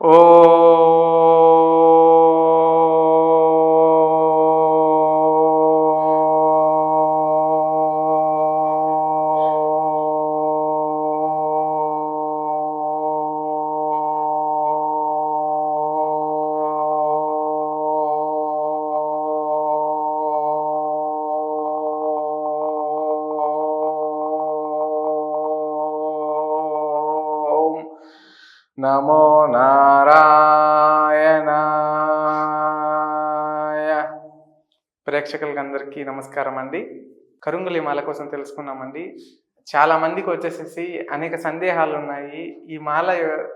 ও నమో నారాయణాయ ప్రేక్షకులకి అందరికీ నమస్కారం అండి కరుంగులి మాల కోసం తెలుసుకున్నామండి. చాలా మందికి వచ్చేసేసి అనేక సందేహాలు ఉన్నాయి ఈ మాల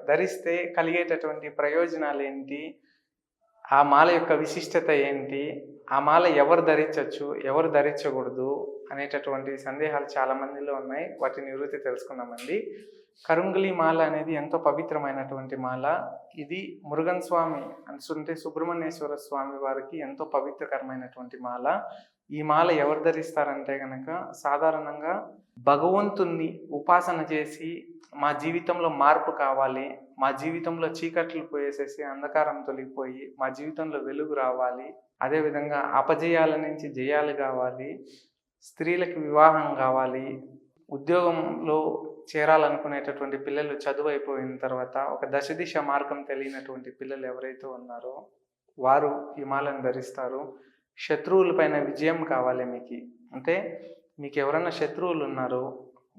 ధరిస్తే కలిగేటటువంటి ప్రయోజనాలు ఏంటి ఆ మాల యొక్క విశిష్టత ఏంటి? ఆ మాల ఎవరు ధరించవచ్చు ఎవరు ధరించకూడదు? అనేటటువంటి సందేహాలు చాలా మందిలో ఉన్నాయి. వాటి నివృత్తి తెలుసుకున్నామండి కరుంగులి మాల అనేది ఎంతో పవిత్రమైనటువంటి మాల. ఇది మురుగన్ స్వామి అంటే సుబ్రహ్మణ్యేశ్వర స్వామి వారికి ఎంతో పవిత్రకరమైనటువంటి మాల. ఈ మాల ఎవరు ధరిస్తారంటే కనుక సాధారణంగా భగవంతుణ్ణి ఉపాసన చేసి మా జీవితంలో మార్పు కావాలి మా జీవితంలో చీకట్లు పోయేసేసి అంధకారం తొలగిపోయి మా జీవితంలో వెలుగు రావాలి అదేవిధంగా అపజయాల నుంచి జయాలు కావాలి స్త్రీలకు వివాహం కావాలి ఉద్యోగంలో చేరాలనుకునేటటువంటి పిల్లలు చదువు అయిపోయిన తర్వాత ఒక దశ దిశ మార్గం తెలియనటువంటి పిల్లలు ఎవరైతే ఉన్నారో వారు ఈ మాలను ధరిస్తారు శత్రువులపైన విజయం కావాలి మీకు. అంటే మీకు ఎవరైనా శత్రువులు ఉన్నారు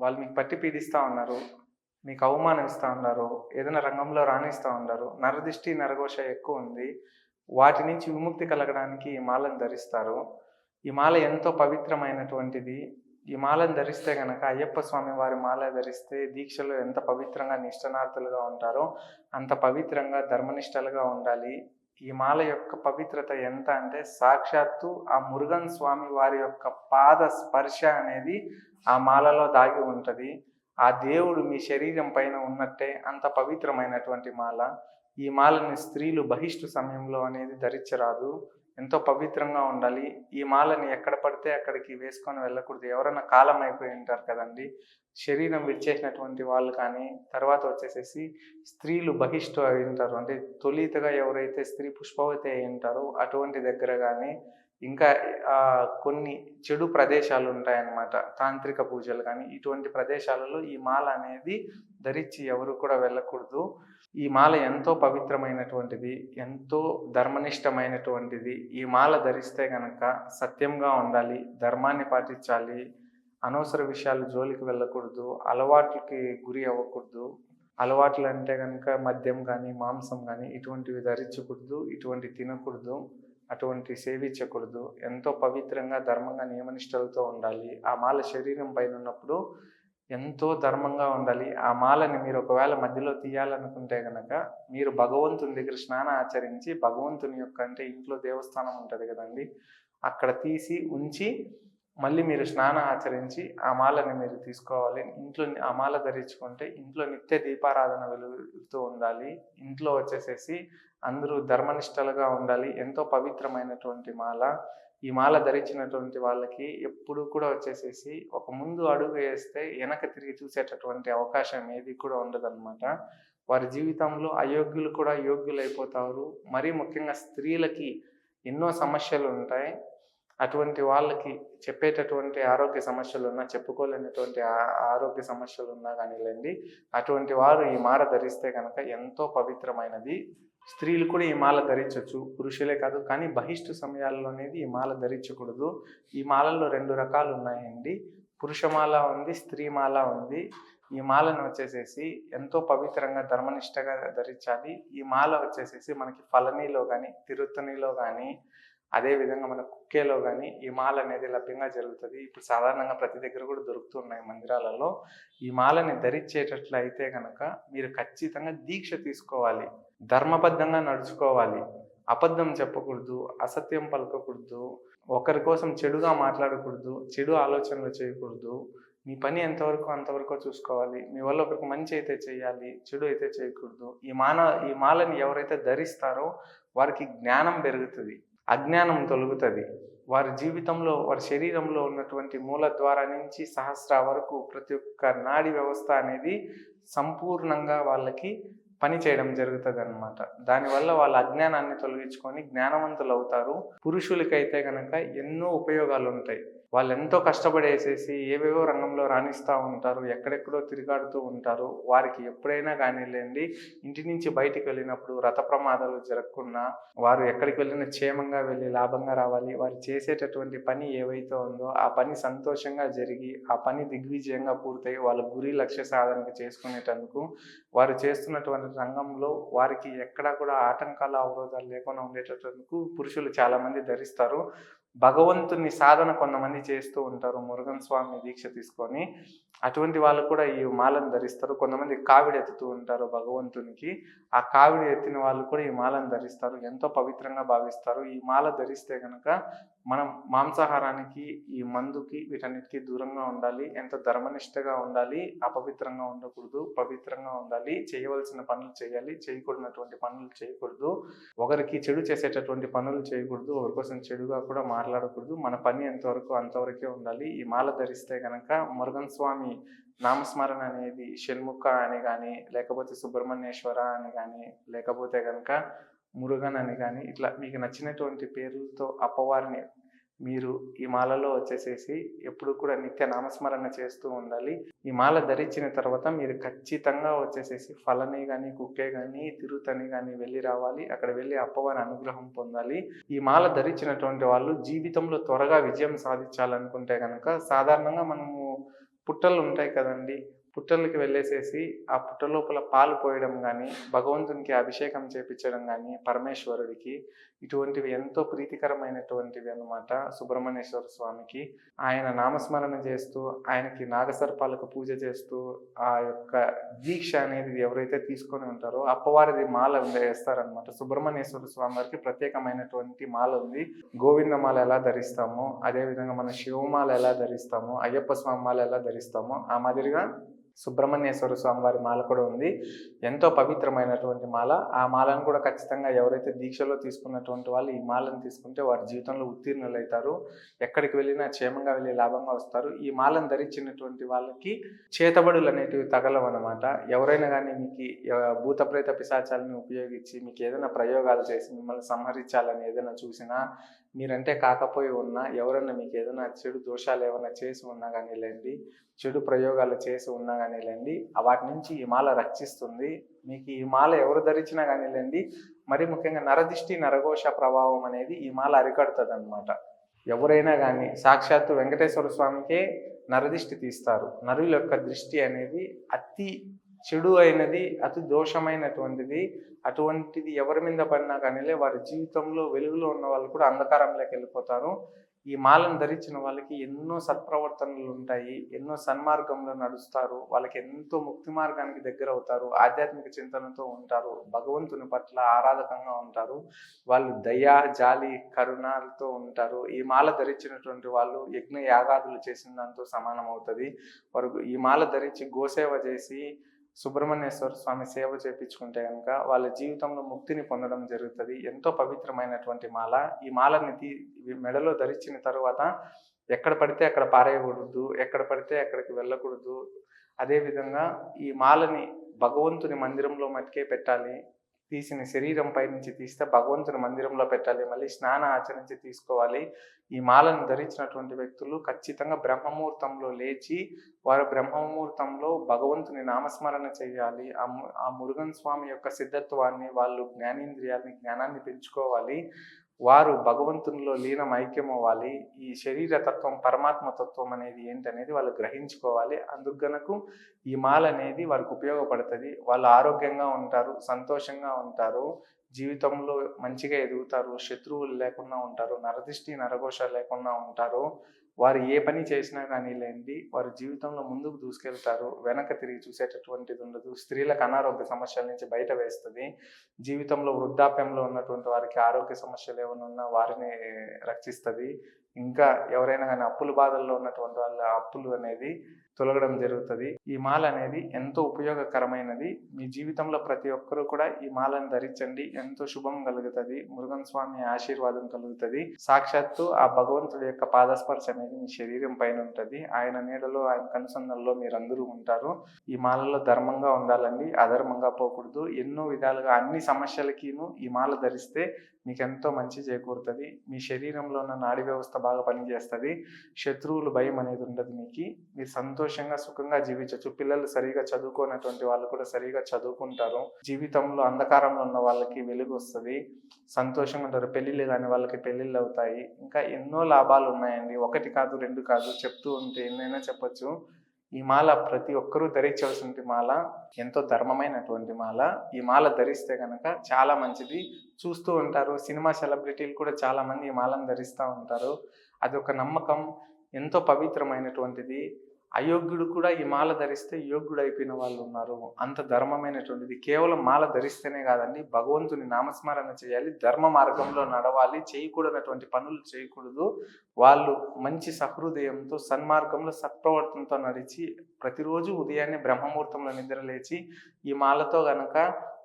వాళ్ళు మీకు పట్టి పీడిస్తూ ఉన్నారు మీకు అవమానం ఇస్తూ ఉన్నారు ఏదైనా రంగంలో రాణిస్తూ ఉన్నారు నరదిష్టి నరఘోష ఎక్కువ ఉంది వాటి నుంచి విముక్తి కలగడానికి ఈ మాలను ధరిస్తారు. ఈ మాల ఎంతో పవిత్రమైనటువంటిది. ఈ మాలను ధరిస్తే గనక అయ్యప్ప స్వామి వారి మాల ధరిస్తే దీక్షలు ఎంత పవిత్రంగా నిష్టనార్థులుగా ఉంటారో అంత పవిత్రంగా ధర్మనిష్టలుగా ఉండాలి. ఈ మాల యొక్క పవిత్రత ఎంత అంటే సాక్షాత్తు ఆ మురుగన్ స్వామి వారి యొక్క పాద స్పర్శ అనేది ఆ మాలలో దాగి ఉంటుంది. ఆ దేవుడు మీ శరీరం పైన ఉన్నట్టే అంత పవిత్రమైనటువంటి మాల. ఈ మాలని స్త్రీలు బహిష్టు సమయంలో అనేది ధరించరాదు. ఎంతో పవిత్రంగా ఉండాలి. ఈ మాలని ఎక్కడ పడితే అక్కడికి వేసుకొని వెళ్ళకూడదు. ఎవరైనా కాలం అయిపోయి ఉంటారు కదండి. శరీరం విడిచేసినటువంటి వాళ్ళు కానీ తర్వాత వచ్చేసేసి స్త్రీలు బహిష్టు అయి ఉంటారు. అంటే తొలితగా ఎవరైతే స్త్రీ పుష్పవతి అయి ఉంటారో అటువంటి దగ్గర కానీ ఇంకా కొన్ని చెడు ప్రదేశాలు ఉంటాయన్నమాట. తాంత్రిక పూజలు కానీ ఇటువంటి ప్రదేశాలలో ఈ మాల అనేది ధరించి ఎవరు కూడా వెళ్ళకూడదు. ఈ మాల ఎంతో పవిత్రమైనటువంటిది ఎంతో ధర్మనిష్టమైనటువంటిది. ఈ మాల ధరిస్తే గనక సత్యంగా ఉండాలి ధర్మాన్ని పాటించాలి అనవసర విషయాలు జోలికి వెళ్ళకూడదు అలవాట్లకి గురి అవ్వకూడదు అలవాట్లు అంటే కనుక మద్యం కానీ మాంసం కానీ ఇటువంటివి ధరించకూడదు ఇటువంటి తినకూడదు అటువంటి సేవించకూడదు. ఎంతో పవిత్రంగా ధర్మంగా నియమనిష్టలతో ఉండాలి. ఆ మాల శరీరం పైన ఉన్నప్పుడు ఎంతో ధర్మంగా ఉండాలి. ఆ మాలని మీరు ఒకవేళ మధ్యలో తీయాలనుకుంటే కనుక మీరు భగవంతుని దగ్గర స్నానం ఆచరించి భగవంతుని యొక్క అంటే ఇంట్లో దేవస్థానం ఉంటుంది కదండి అక్కడ తీసి ఉంచి మళ్ళీ మీరు స్నానం ఆచరించి ఆ మాలని మీరు తీసుకోవాలి. ఇంట్లో ఆ మాల ధరించుకుంటే ఇంట్లో నిత్య దీపారాధన వెలుగుతూ ఉండాలి. ఇంట్లో వచ్చేసేసి అందరూ ధర్మనిష్టలుగా ఉండాలి. ఎంతో పవిత్రమైనటువంటి మాల. ఈ మాల ధరించినటువంటి వాళ్ళకి ఎప్పుడు కూడా వచ్చేసేసి ఒక ముందు అడుగు వేస్తే వెనక తిరిగి చూసేటటువంటి అవకాశం ఏది కూడా ఉండదన్నమాట. వారి జీవితంలో అయోగ్యులు కూడా యోగ్యులైపోతారు. మరీ ముఖ్యంగా స్త్రీలకి ఎన్నో సమస్యలు ఉంటాయి. అటువంటి వాళ్ళకి చెప్పేటటువంటి ఆరోగ్య సమస్యలు ఉన్నా చెప్పుకోలేనటువంటి ఆరోగ్య సమస్యలు ఉన్నా కానివ్వండి అటువంటి వారు ఈ మాల ధరిస్తే కనుక ఎంతో పవిత్రమైనది స్త్రీలు కూడా ఈ మాల ధరించవచ్చు పురుషులే కాదు కానీ బహిష్టు సమయాల్లో అనేది ఈ మాల ధరించకూడదు. ఈ మాలల్లో రెండు రకాలు ఉన్నాయండి. పురుషమాల ఉంది స్త్రీ మాల ఉంది. ఈ మాలను వచ్చేసేసి ఎంతో పవిత్రంగా ధర్మనిష్టగా ధరించాలి. ఈ మాల వచ్చేసేసి మనకి ఫలనీలో కానీ తిరుత్తనిలో కానీ అదేవిధంగా మన కుక్కేలో కానీ ఈ మాల అనేది లభ్యంగా జరుగుతుంది. ఇప్పుడు సాధారణంగా ప్రతి దగ్గర కూడా దొరుకుతున్నాయి మందిరాలలో. ఈ మాలని ధరించేటట్లు అయితే కనుక మీరు ఖచ్చితంగా దీక్ష తీసుకోవాలి. ధర్మబద్ధంగా నడుచుకోవాలి. అబద్ధం చెప్పకూడదు అసత్యం పలకకూడదు ఒకరి కోసం చెడుగా మాట్లాడకూడదు చెడు ఆలోచనలు చేయకూడదు. మీ పని ఎంతవరకు అంతవరకు చూసుకోవాలి. మీ వల్ల ఒకరికి మంచి అయితే చేయాలి చెడు అయితే చేయకూడదు. ఈ మాన ఈ మాలని ఎవరైతే ధరిస్తారో వారికి జ్ఞానం పెరుగుతుంది. అజ్ఞానం తొలుగుతుంది. వారి జీవితంలో వారి శరీరంలో ఉన్నటువంటి మూల ద్వారా నుంచి సహస్ర వరకు ప్రతి ఒక్క నాడి వ్యవస్థ అనేది సంపూర్ణంగా వాళ్ళకి పని చేయడం జరుగుతుంది అనమాట దానివల్ల వాళ్ళ అజ్ఞానాన్ని తొలగించుకొని జ్ఞానవంతులు అవుతారు పురుషులకైతే కనుక ఎన్నో ఉపయోగాలు ఉంటాయి వాళ్ళు ఎంతో కష్టపడేసేసి ఏవేవో రంగంలో రాణిస్తూ ఉంటారు ఎక్కడెక్కడో తిరిగాడుతూ ఉంటారు. వారికి ఎప్పుడైనా కానీలేండి ఇంటి నుంచి బయటికి వెళ్ళినప్పుడు రథ ప్రమాదాలు జరగకుండా వారు ఎక్కడికి వెళ్ళినా క్షేమంగా వెళ్ళి లాభంగా రావాలి. వారు చేసేటటువంటి పని ఏవైతే ఉందో ఆ పని సంతోషంగా జరిగి ఆ పని దిగ్విజయంగా పూర్తయి వాళ్ళ గురి లక్ష్య సాధనకు చేసుకునేటందుకు వారు చేస్తున్నటువంటి రంగంలో వారికి ఎక్కడా కూడా ఆటంకాలు అవరోధాలు లేకుండా ఉండేటందుకు పురుషులు చాలామంది ధరిస్తారు. భగవంతుని సాధన కొంతమంది చేస్తూ ఉంటారు. మురుగన్ స్వామి దీక్ష తీసుకొని అటువంటి వాళ్ళు కూడా ఈ మాలను ధరిస్తారు. కొంతమంది కావిడి ఎత్తుతూ ఉంటారు భగవంతునికి. ఆ కావిడి ఎత్తిన వాళ్ళు కూడా ఈ మాలను ధరిస్తారు. ఎంతో పవిత్రంగా భావిస్తారు. ఈ మాల ధరిస్తే కనుక మనం మాంసాహారానికి ఈ మందుకి వీటన్నిటికీ దూరంగా ఉండాలి. ఎంతో ధర్మనిష్టగా ఉండాలి అపవిత్రంగా ఉండకూడదు పవిత్రంగా ఉండాలి చేయవలసిన పనులు చేయాలి చేయకూడనటువంటి పనులు చేయకూడదు. ఒకరికి చెడు చేసేటటువంటి పనులు చేయకూడదు. ఒకరి కోసం చెడుగా కూడా మాట్లాడకూడదు. మన పని ఎంతవరకు అంతవరకే ఉండాలి. ఈ మాల ధరిస్తే కనుక మురుగన్ స్వామి నామస్మరణ అనేది షణ్ముఖ అని కానీ లేకపోతే సుబ్రహ్మణ్యేశ్వర అని కానీ లేకపోతే కనుక మురుగన్ అని కానీ ఇట్లా మీకు నచ్చినటువంటి పేర్లతో అప్పవారిని మీరు ఈ మాలలో వచ్చేసేసి ఎప్పుడు కూడా నిత్య నామస్మరణ చేస్తూ ఉండాలి. ఈ మాల ధరించిన తర్వాత మీరు ఖచ్చితంగా వచ్చేసేసి ఫలని కానీ కుక్కే కానీ తిరుతని కానీ వెళ్ళి రావాలి. అక్కడ వెళ్ళి అప్పవారి అనుగ్రహం పొందాలి. ఈ మాల ధరించినటువంటి వాళ్ళు జీవితంలో త్వరగా విజయం సాధించాలనుకుంటే కనుక సాధారణంగా మనము పుట్టలు ఉంటాయి కదండి. పుట్టలకి వెళ్ళేసేసి ఆ పుట్ట లోపల పాలు పోయడం కానీ భగవంతునికి అభిషేకం చేపించడం కానీ పరమేశ్వరుడికి ఇటువంటివి ఎంతో ప్రీతికరమైనటువంటివి అన్నమాట సుబ్రహ్మణ్యేశ్వర స్వామికి. ఆయన నామస్మరణ చేస్తూ ఆయనకి నాగసర్పాలకు పూజ చేస్తూ ఆ యొక్క దీక్ష అనేది ఎవరైతే తీసుకొని ఉంటారో అప్పవారిది మాల వేస్తారనమాట సుబ్రహ్మణ్యేశ్వర స్వామి వారికి ప్రత్యేకమైనటువంటి మాల ఉంది. గోవింద మాల ఎలా ధరిస్తామో అదేవిధంగా మన శివమాల ఎలా ధరిస్తామో అయ్యప్ప స్వామి మాల ఎలా ధరిస్తామో ఆ మాదిరిగా సుబ్రహ్మణ్యేశ్వర స్వామి వారి మాల కూడా ఉంది. ఎంతో పవిత్రమైనటువంటి మాల. ఆ మాలను కూడా ఖచ్చితంగా ఎవరైతే దీక్షలో తీసుకున్నటువంటి వాళ్ళు ఈ మాలను తీసుకుంటే వారి జీవితంలో ఉత్తీర్ణులైతారు ఎక్కడికి వెళ్ళినా క్షేమంగా వెళ్ళి లాభంగా వస్తారు. ఈ మాలను ధరించినటువంటి వాళ్ళకి చేతబడులు అనేటివి తగలవన్నమాట ఎవరైనా కానీ మీకు భూతప్రేత భూత ప్రేత పిశాచాలని ఉపయోగించి మీకు ఏదైనా ప్రయోగాలు చేసి మిమ్మల్ని సంహరించాలని ఏదైనా చూసినా మీరంటే కాకపోయి ఉన్నా ఎవరైనా మీకు ఏదైనా చెడు దోషాలు ఏమైనా చేసి ఉన్నా కానీ లేండి చెడు ప్రయోగాలు చేసి ఉన్నా కానీ లేండి వాటి నుంచి ఈ మాల రక్షిస్తుంది. మీకు ఈ మాల ఎవరు ధరించినా కానీ లేండి మరి ముఖ్యంగా నరదిష్టి నరఘోష ప్రభావం అనేది ఈ మాల అరికడుతుంది అనమాట ఎవరైనా కానీ సాక్షాత్తు వెంకటేశ్వర స్వామికే నరదిష్టి తీస్తారు. నరుల యొక్క దృష్టి అనేది అతి చెడు అయినది అతి దోషమైనటువంటిది అటువంటిది ఎవరి మీద పడినా కానీ వారి జీవితంలో వెలుగులో ఉన్న వాళ్ళు కూడా అంధకారంలోకి వెళ్ళిపోతారు. ఈ మాలను ధరించిన వాళ్ళకి ఎన్నో సత్ప్రవర్తనలు ఉంటాయి ఎన్నో సన్మార్గంలో నడుస్తారు వాళ్ళకి ఎంతో ముక్తి మార్గానికి దగ్గర అవుతారు ఆధ్యాత్మిక చింతనతో ఉంటారు భగవంతుని పట్ల ఆరాధకంగా ఉంటారు వాళ్ళు దయ జాలి కరుణలతో ఉంటారు. ఈ మాల ధరించినటువంటి వాళ్ళు యజ్ఞ యాగాదులు చేసిన దాంతో సమానం అవుతుంది వారు ఈ మాల ధరించి గోసేవ చేసి సుబ్రహ్మణ్యేశ్వర స్వామి సేవ చేపించుకుంటే కనుక వాళ్ళ జీవితంలో ముక్తిని పొందడం జరుగుతుంది. ఎంతో పవిత్రమైనటువంటి మాల. ఈ మాలని తీ మెడలో ధరించిన తర్వాత ఎక్కడ పడితే అక్కడ పారేయకూడదు ఎక్కడ పడితే అక్కడికి వెళ్ళకూడదు. అదేవిధంగా ఈ మాలని భగవంతుని మందిరంలో మట్టుకే పెట్టాలి. తీసిన శరీరం పై నుంచి తీస్తే భగవంతుని మందిరంలో పెట్టాలి. మళ్ళీ స్నాన ఆచరించి తీసుకోవాలి. ఈ మాలను ధరించినటువంటి వ్యక్తులు ఖచ్చితంగా బ్రహ్మముహూర్తంలో లేచి వారు బ్రహ్మముహూర్తంలో భగవంతుని నామస్మరణ చేయాలి. ఆ ఆ మురుగన్ స్వామి యొక్క సిద్ధత్వాన్ని వాళ్ళు జ్ఞానేంద్రియాలని జ్ఞానాన్ని పెంచుకోవాలి. వారు భగవంతునిలో లీనం ఐక్యం అవ్వాలి ఈ శరీర తత్వం పరమాత్మ తత్వం అనేది ఏంటనేది వాళ్ళు గ్రహించుకోవాలి. అందుకనకు ఈ మాల అనేది వారికి ఉపయోగపడుతుంది. వాళ్ళు ఆరోగ్యంగా ఉంటారు సంతోషంగా ఉంటారు జీవితంలో మంచిగా ఎదుగుతారు శత్రువులు లేకుండా ఉంటారు నరదిష్టి నరఘోష లేకుండా ఉంటారు. వారు ఏ పని చేసినా కానీ లేండి వారి జీవితంలో ముందుకు దూసుకెళ్తారు వెనక తిరిగి చూసేటటువంటిది ఉండదు స్త్రీలకు అనారోగ్య సమస్యల నుంచి బయట వేస్తుంది జీవితంలో వృద్ధాప్యంలో ఉన్నటువంటి వారికి ఆరోగ్య సమస్యలు ఏమైనా ఉన్నా వారిని రక్షిస్తుంది ఇంకా ఎవరైనా కానీ అప్పుల బాధల్లో ఉన్నటువంటి వాళ్ళ అప్పులు అనేది తొలగడం జరుగుతుంది. ఈ మాల అనేది ఎంతో ఉపయోగకరమైనది. మీ జీవితంలో ప్రతి ఒక్కరూ కూడా ఈ మాలను ధరించండి. ఎంతో శుభం కలుగుతుంది. మురుగన్ స్వామి ఆశీర్వాదం కలుగుతుంది. సాక్షాత్తు ఆ భగవంతుడి యొక్క పాదస్పర్శ అనేది మీ శరీరం పైన ఉంటుంది. ఆయన నీడలో ఆయన కనుసంధంలో మీరందరూ ఉంటారు. ఈ మాలలో ధర్మంగా ఉండాలండి. అధర్మంగా పోకూడదు. ఎన్నో విధాలుగా అన్ని సమస్యలకిను ఈ మాల ధరిస్తే మీకు ఎంతో మంచి చేకూరుతుంది. మీ శరీరంలో ఉన్న నాడీ వ్యవస్థ బాగా పనిచేస్తుంది శత్రువులు భయం అనేది ఉండదు మీకు. మీరు సంతోషంగా సుఖంగా జీవించవచ్చు పిల్లలు సరిగా చదువుకోనటువంటి వాళ్ళు కూడా సరిగా చదువుకుంటారు. జీవితంలో అంధకారంలో ఉన్న వాళ్ళకి వెలుగు వస్తుంది. సంతోషంగా ఉంటారు. పెళ్ళిళ్ళు కాని వాళ్ళకి పెళ్ళిళ్ళు అవుతాయి. ఇంకా ఎన్నో లాభాలు ఉన్నాయండి. ఒకటి కాదు రెండు కాదు చెప్తూ ఉంటే ఎన్నైనా చెప్పొచ్చు. ఈ మాల ప్రతి ఒక్కరూ ధరించవలసిన మాల ఎంతో ధర్మమైనటువంటి మాల. ఈ మాల ధరిస్తే కనుక చాలా మంచిది. చూస్తూ ఉంటారు. సినిమా సెలబ్రిటీలు కూడా చాలా మంది ఈ మాలను ధరిస్తూ ఉంటారు. అది ఒక నమ్మకం. ఎంతో పవిత్రమైనటువంటిది. అయోగ్యుడు కూడా ఈ మాల ధరిస్తే యోగ్యుడు అయిపోయిన వాళ్ళు ఉన్నారు. అంత ధర్మమైనటువంటిది. కేవలం మాల ధరిస్తేనే కాదండి భగవంతుని నామస్మరణ చేయాలి ధర్మ మార్గంలో నడవాలి చేయకూడనటువంటి పనులు చేయకూడదు. వాళ్ళు మంచి సహృదయంతో సన్మార్గంలో సత్ప్రవర్తనతో నడిచి ప్రతిరోజు ఉదయాన్నే బ్రహ్మముహూర్తంలో నిద్ర లేచి ఈ మాలతో గనక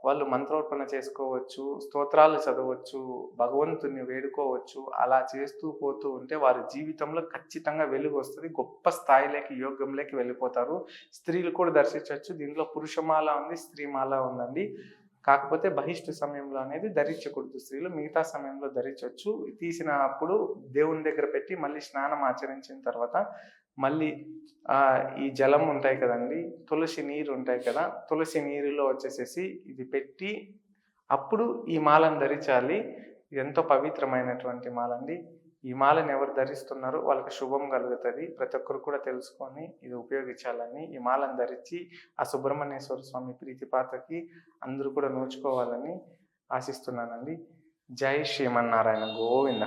వాళ్ళు మంత్రోర్పణ చేసుకోవచ్చు స్తోత్రాలు చదవచ్చు భగవంతుని వేడుకోవచ్చు అలా చేస్తూ పోతూ ఉంటే వారి జీవితంలో ఖచ్చితంగా వెలుగు వస్తుంది. గొప్ప స్థాయిలోకి యోగంలోకి వెళ్ళిపోతారు. స్త్రీలు కూడా దర్శించవచ్చు. దీంట్లో పురుషమాల ఉంది స్త్రీమాల ఉందండి. కాకపోతే బహిష్టు సమయంలో అనేది ధరించకూడదు స్త్రీలు. మిగతా సమయంలో ధరించవచ్చు. తీసినప్పుడు దేవుని దగ్గర పెట్టి మళ్ళీ స్నానం ఆచరించిన తర్వాత మళ్ళీ ఆ, ఈ జలం ఉంటాయి కదండి తులసి నీరు ఉంటాయి కదా తులసి నీరులో వచ్చేసేసి ఇది పెట్టి అప్పుడు ఈ మాలను ధరించాలి. ఇది ఎంతో పవిత్రమైనటువంటి మాల అండి. ఈ మాలను ఎవరు ధరిస్తున్నారో వాళ్ళకి శుభం కలుగుతుంది. ప్రతి ఒక్కరు కూడా తెలుసుకొని ఇది ఉపయోగించాలని ఈ మాలను ధరించి ఆ సుబ్రహ్మణ్యేశ్వర స్వామి ప్రీతిపాత్రకి అందరూ కూడా నోచుకోవాలని ఆశిస్తున్నానండి. జై శ్రీమన్నారాయణ గోవింద.